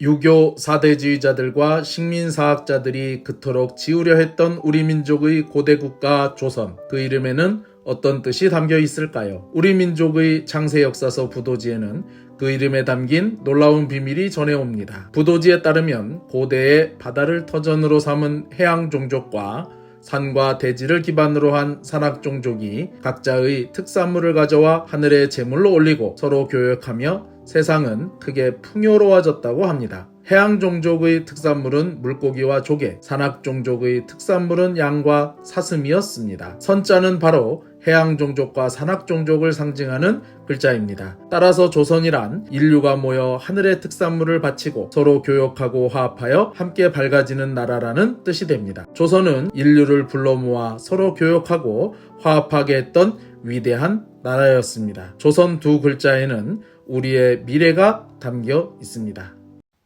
유교 사대주의자들과 식민사학자들이 그토록 지우려 했던 우리 민족의 고대 국가 조선. 그 이름에는 어떤 뜻이 담겨 있을까요? 우리 민족의 창세 역사서 부도지에는 그 이름에 담긴 놀라운 비밀이 전해옵니다. 부도지에 따르면 고대의 바다를 터전으로 삼은 해양 종족과 산과 대지를 기반으로 한 산악 종족이 각자의 특산물을 가져와 하늘에 제물로 올리고 서로 교역하며 세상은 크게 풍요로워졌다고 합니다. 해양 종족의 특산물은 물고기와 조개, 산악 종족의 특산물은 양과 사슴이었습니다. 선자는 바로 해양 종족과 산악 종족을 상징하는 글자입니다. 따라서 조선이란 인류가 모여 하늘의 특산물을 바치고 서로 교역하고 화합하여 함께 밝아지는 나라라는 뜻이 됩니다. 조선은 인류를 불러 모아 서로 교역하고 화합하게 했던 위대한 나라였습니다. 조선 두 글자에는 우리의 미래가 담겨 있습니다.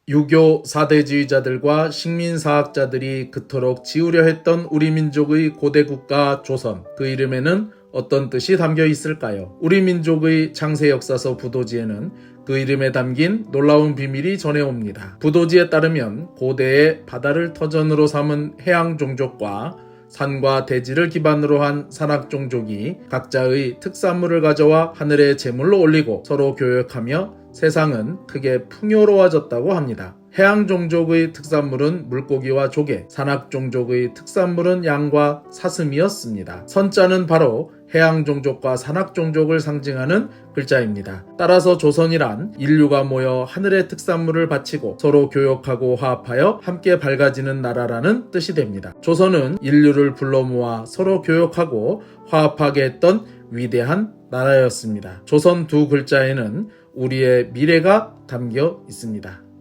유교 사대주의자들과 식민사학자들이 그토록 지우려 했던 우리 민족의 고대 국가 조선. 그 이름에는 어떤 뜻이 담겨 있을까요? 우리 민족의 창세 역사서 부도지에는 그 이름에 담긴 놀라운 비밀이 전해옵니다. 부도지에 따르면 고대의 바다를 터전으로 삼은 해양 종족과 산과 대지를 기반으로 한 산악 종족이 각자의 특산물을 가져와 하늘에 제물로 올리고 서로 교역하며 세상은 크게 풍요로워졌다고 합니다. 해양 종족의 특산물은 물고기와 조개, 산악 종족의 특산물은 양과 사슴이었습니다. 선자는 바로 해양 종족과 산악 종족을 상징하는 글자입니다. 따라서 조선이란 인류가 모여 하늘의 특산물을 바치고 서로 교역하고 화합하여 함께 밝아지는 나라라는 뜻이 됩니다. 조선은 인류를 불러 모아 서로 교역하고 화합하게 했던 위대한 나라였습니다. 조선 두 글자에는 우리의 미래가 담겨 있습니다.